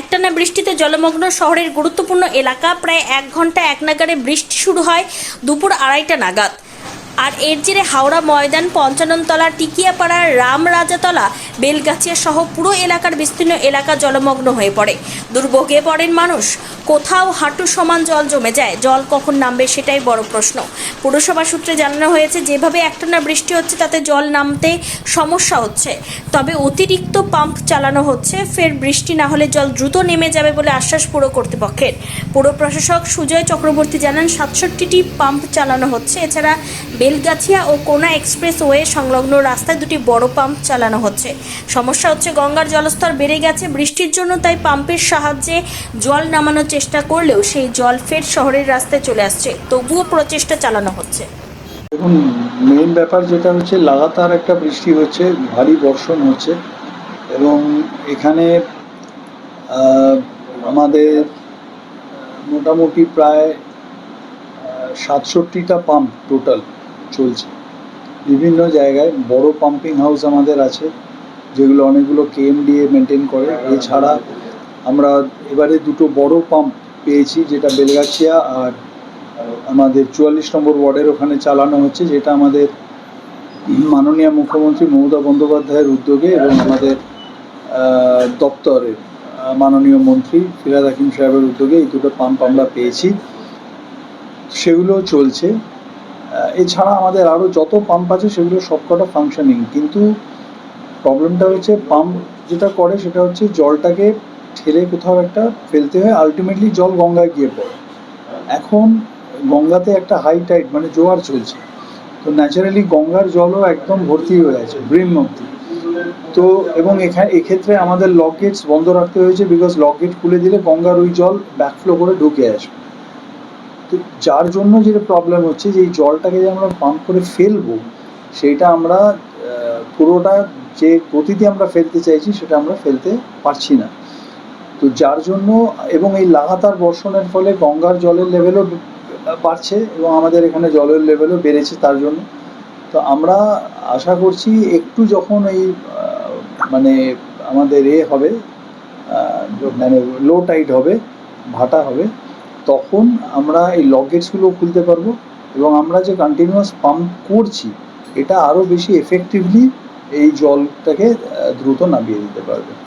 একটানা বৃষ্টিতে জলমগ্ন শহরের গুরুত্বপূর্ণ এলাকা। প্রায় এক ঘণ্টা এক নাগারে বৃষ্টি শুরু হয় দুপুর আড়াইটা নাগাদ। আর এর জেরে হাওড়া ময়দান, পঞ্চাননতলা, টিকিয়াপাড়া, রামরাজাতলা, বেলগাছিয়া সহ পুরো এলাকার বিস্তীর্ণ এলাকা জলমগ্ন হয়ে পড়ে। দুর্ভোগে পড়েন মানুষ। কোথাও হাঁটু সমান জল জমে যায়, জল কখন নামবে সেটাই বড় প্রশ্ন। পুরসভা সূত্রে জানানো হয়েছে, যেভাবে একটানা বৃষ্টি হচ্ছে তাতে জল নামতে সমস্যা হচ্ছে। তবে অতিরিক্ত পাম্প চালানো হচ্ছে, ফের বৃষ্টি না হলে জল দ্রুত নেমে যাবে বলে আশ্বাস পুর কর্তৃপক্ষের। পুর প্রশাসক সুজয় চক্রবর্তী জানান, সাতষট্টিটি পাম্প চালানো হচ্ছে। এছাড়া বেলগাছিয়া ও কোনা এক্সপ্রেস ওয়ে সংলগ্ন রাস্তায় দুটি বড় পাম্প চালানো হচ্ছে। সমস্যা হচ্ছে গঙ্গার জলস্তর বেড়ে গেছে, বৃষ্টির জন্য তাই পাম্পের সাহায্যে জল নামানোর চেষ্টা করলেও সেই জল ফের শহরের রাস্তায় চলে আসছে। তবুও প্রচেষ্টা চালানো হচ্ছে। দেখুন মেইন ব্যাপার যেটা হচ্ছে, লাগাতার একটা বৃষ্টি হচ্ছে, ভারী বর্ষণ হচ্ছে এবং এখানে আমাদের মোটামুটি প্রায় সাতষট্টিটা পাম্প টোটাল চলছে। বিভিন্ন জায়গায় বড় পাম্পিং হাউস আমাদের আছে, যেগুলো অনেকগুলো কেএমডিএ মেনটেন করে। এছাড়া আমরা এবারে দুটো বড় পাম্প পেয়েছি, যেটা বেলগাছিয়া আর আমাদের চুয়াল্লিশ নম্বর ওয়ার্ডের ওখানে চালানো হচ্ছে, যেটা আমাদের মাননীয় মুখ্যমন্ত্রী মমতা বন্দ্যোপাধ্যায়ের উদ্যোগে এবং আমাদের দপ্তরের মাননীয় মন্ত্রী ফিরাদ হাকিম সাহেবের উদ্যোগে এই দুটো পাম্প আমরা পেয়েছি। সেগুলো চলছে। এছাড়া আমাদের আরও যত পাম্প আছে সেগুলো সবকটা ফাংশনিং কিন্তু প্রবলেমটা হচ্ছে পাম্প যেটা করে সেটা হচ্ছে জলটাকে ঠেলে কোথাও একটা ফেলতে হয় আলটিমেটলি জল গঙ্গায় গিয়ে পড়ে। এখন গঙ্গাতে একটা হাই টাইট মানে জোয়ার চলছে। তো ন্যাচারালি গঙ্গার জলও একদম ভর্তি হয়ে আছে, ব্রিম অব্দি। তো এবং এখানে এক্ষেত্রে আমাদের লক গেটস বন্ধ রাখতে হয়েছে বিকজ লক গেট খুলে দিলে গঙ্গার ওই জল ব্যাকফ্লো করে ঢুকে আসবে। তো যার জন্য যেটা প্রবলেম হচ্ছে যে এই জলটাকে যে আমরা পাম্প করে ফেলব সেইটা আমরা পুরোটা যে গতিতে আমরা ফেলতে চাইছি, সেটা আমরা ফেলতে পারছি না। তো যার জন্য এবং এই লাগাতার বর্ষণের ফলে গঙ্গার জলের লেভেলও বাড়ছে এবং আমাদের এখানে জলের লেভেলও বেড়েছে তার জন্য। তো আমরা আশা করছি একটু যখন এই মানে আমাদের এ হবে মানে লো টাইট হবে, ভাটা হবে, তখন আমরা এই লগেটসগুলো খুলতে পারব এবং আমরা যে কন্টিনিউয়াস পাম্প করছি, এটা আরও বেশি এফেক্টিভলি এই জলটাকে দ্রুত নামিয়ে দিতে পারবে।